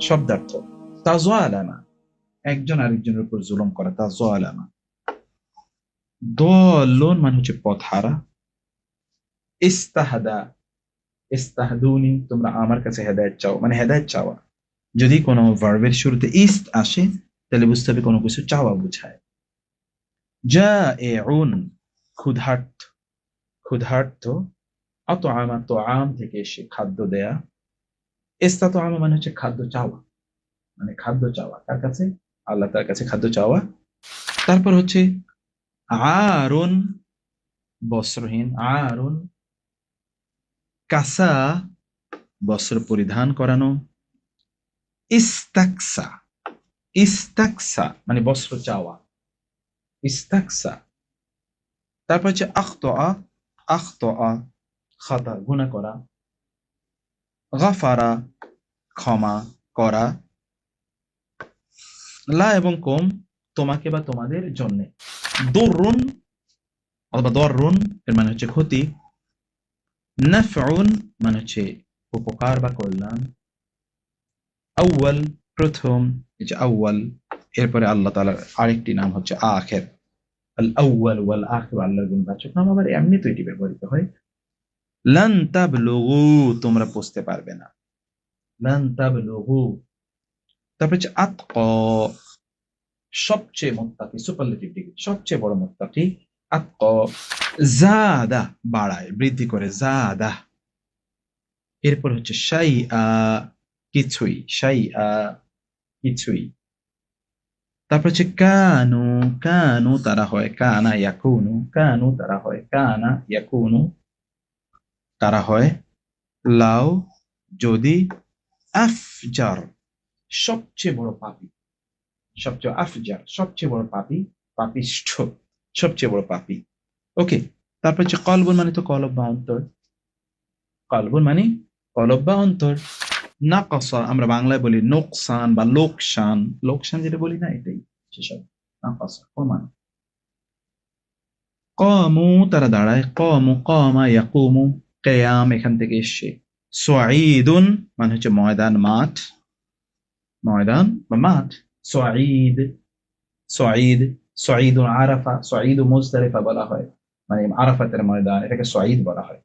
শব্দার্থ। তাজওয়ালামা একজন আরেকজনের উপর জুলুম করা তাজওয়ালামা দলুন মানে হচ্ছে পথহারা। ইস্তাহাদা। ইস্তাহাদুনি, তোমরা আমার কাছে হেদায়েত চাও। মানে হেদায়েত চাওয়া। যদি কোনো ভার্বের শুরুতে ইস্ত আসে, তাহলে বুঝতে হবে কোনো কিছু চাওয়া বুঝায়। যা এ ক্ষুধার্ত। ক্ষুধার্ত অত আমা তো আম থেকে এসে খাদ্য দেয়া। এস্তা তো আমা মানে হচ্ছে খাদ্য চাওয়া। মানে খাদ্য চাওয়া। তার কাছে? আল্লাহ তার কাছে খাদ্য চাওয়া। তারপর হচ্ছে আরুন বস্ত্রহীন আরুন কাসা বস্ত্র পরিধান করানো। ইস্তাকসা ইস্তাকসা মানে বস্ত্র চাওয়া। ইস্তাকসা। তারপর হচ্ছে আখত আখত খাতা গুণা করা। গাফারা, ক্ষমা করা। লা এবং কম তোমাকে বা তোমাদের জন্য। দরুন অথবা দরুন এর মানে হচ্ছে ক্ষতি। নাফউন মানে হচ্ছে উপকার বা কল্যাণ। আউয়াল প্রথম, এই যে আউয়াল, এরপরে আল্লাহ তাআলার আরেকটি নাম হচ্ছে আখের। আল আউয়াল ওয়াল আখির আল্লাহর গুণবাচক নাম আবার এমনি তো এটি ব্যবহৃত হয়। লান তাবলুগু তোমরা বুঝতে পারবে না। লান তাবলুগু। তারপর হচ্ছে আতক। সবচেয়ে মোত্তাকি সুপারলেটিভ ডিগ্রি সবচেয়ে বড় মোত্তাকি আতক। জাদা বাড়ায় বৃদ্ধি করে জাদা। এরপর হচ্ছে শাই আ কিছুই শাই আ কিছুই। তারপর হচ্ছে কানু কানু তারা হয় কানা ইয়াকুনু কানু তারা হয় কানা ইয়াকুনু। তারা হয় লাউ যদি আফজার, সবচেয়ে বড় পাপি। সবচেয়ে আফজার, সবচেয়ে বড় পাপি, পাপিষ্ঠ, সবচেয়ে বড় পাপি। ওকে, তারপর হচ্ছে কলবন মানে তো কলব বা অন্তর। কলবন মানে কলব বা অন্তর। নাকসা, আমরা বাংলায় বলি নোকসান বা লোকসান। লোকসান যেটা বলি না, এটাই সেসব নাকসা কমান কমু, তারা দাঁড়ায়। কমু, কমা, ইয়াকুমু। কেয়াম, এখান থেকে এসছে। সোয়াইদুন মানে হচ্ছে ময়দান, মাঠ। ময়দান বা মাঠ। সোয়াইদ সোয়াইদ সোয়াইদুন আরাফা সোয়াইদ মুজদারিফা বলা হয়। মানে আরাফাতের ময়দান, এটাকে সোয়াইদ বলা হয়।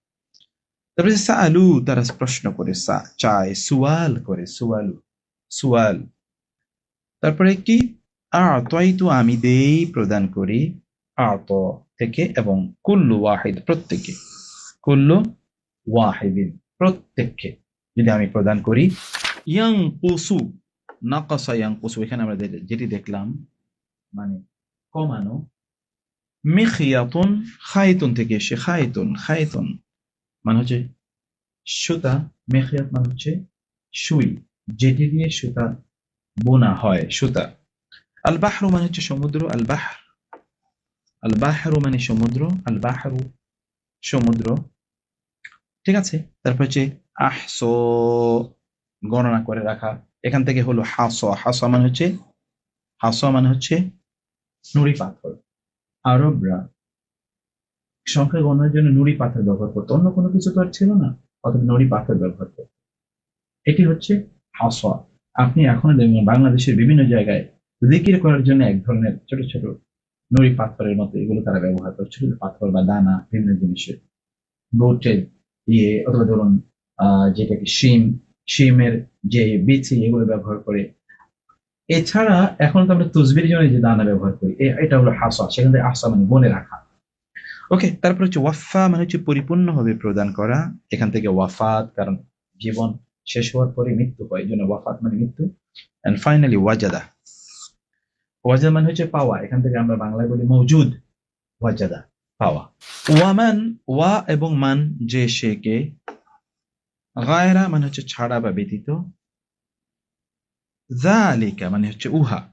তারপরে সালু তারা প্রশ্ন করে চায়, সুয়াল করে, সুয়ালু, সুয়াল। তারপরে কি? আতয়তু আমি দেই প্রদান করি। আত থেকে এবং কুল্লু ওয়াহিদ প্রত্যেকে। কুল্লু ওয়াহিদিন, প্রত্যেককে যদি আমি প্রদান করি ইয়াং কুসু নাকাসা ইয়াং কুসু এখানে আমরা যেটি দেখলাম মানে কমানো, মিখিয়াতুন, খাইতুন থেকে এসে খাইতুন খাইতুন মানে হচ্ছে সুতা, মেখিয়াত মানে হচ্ছে সুই, যেটি দিয়ে সুতা বোনা হয়, সুতা। আল বাহরু মানে হচ্ছে সমুদ্র আল বাহর আল বাহরু মানে সমুদ্র আল বাহরু সমুদ্র। ঠিক আছে? তারপর হচ্ছে আহস, গণনা করে রাখা। এখান থেকে হলো হাস। হাস মানে হচ্ছে, হাস মানে হচ্ছে নুড়ি পাথর। আরবরা সংখ্যা গণনার জন্য নুড়ি পাথর ব্যবহার করতো। অন্য কোনো কিছু তো আর ছিল না, অথবা নুড়ি পাথর ব্যবহার করত। এটি হচ্ছে হাসা। আপনি এখনও দেখবেন বাংলাদেশের বিভিন্ন জায়গায় জিকির করার জন্য এক ধরনের ছোট ছোট নুড়ি পাথরের মতো এগুলো তারা ব্যবহার করে ছোট ছোট পাথর বা দানা, বিভিন্ন জিনিসের। বোটের ইয়ে অথবা ধরুন যেটাকে শিম শিমের যে বিচি এগুলো ব্যবহার করে। এছাড়া এখন তো আমরা তুসবির জন্য যে দানা ব্যবহার করি এটা হলো হাসা, সেখান আহসা মানে বনে রাখা। ওকে তারপর হচ্ছে ওয়াফা মানে হচ্ছে পরিপূর্ণভাবে প্রদান করা। এখান থেকে ওয়াফাত, কারণ জীবন শেষ হওয়ার পরে মৃত্যু হয়, এই জন্য ওয়াফাত মানে মৃত্যু। And finally ওয়াজাদা। ওয়াজাদা মানে হচ্ছে পাওয়া, এখান থেকে আমরা বাংলায় বলি মৌজুদ ওয়াজাদা। পাওয়া। ওয়ামান, ওয়া এবং মান, যে সে কে। গায়রা মানে হচ্ছে ছাড়া বা ব্যতীত। জালিকা মানে হচ্ছে উহা।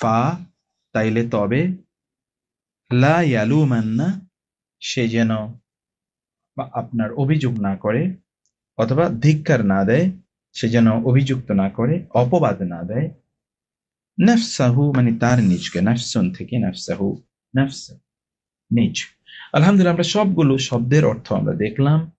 ফা, তাইলে তবে। লা সে যেন বা আপনার অভিযোগ না করে, অথবা ধিক্কার না দেয়, সে যেন অভিযুক্ত না করে, অপবাদ না দেয়। নফসাহু মানে তার নিজকে, নফসন থেকে নফসাহু। নিজ আলহামদুলিল্লাহ আমরা সবগুলো শব্দের অর্থ আমরা দেখলাম।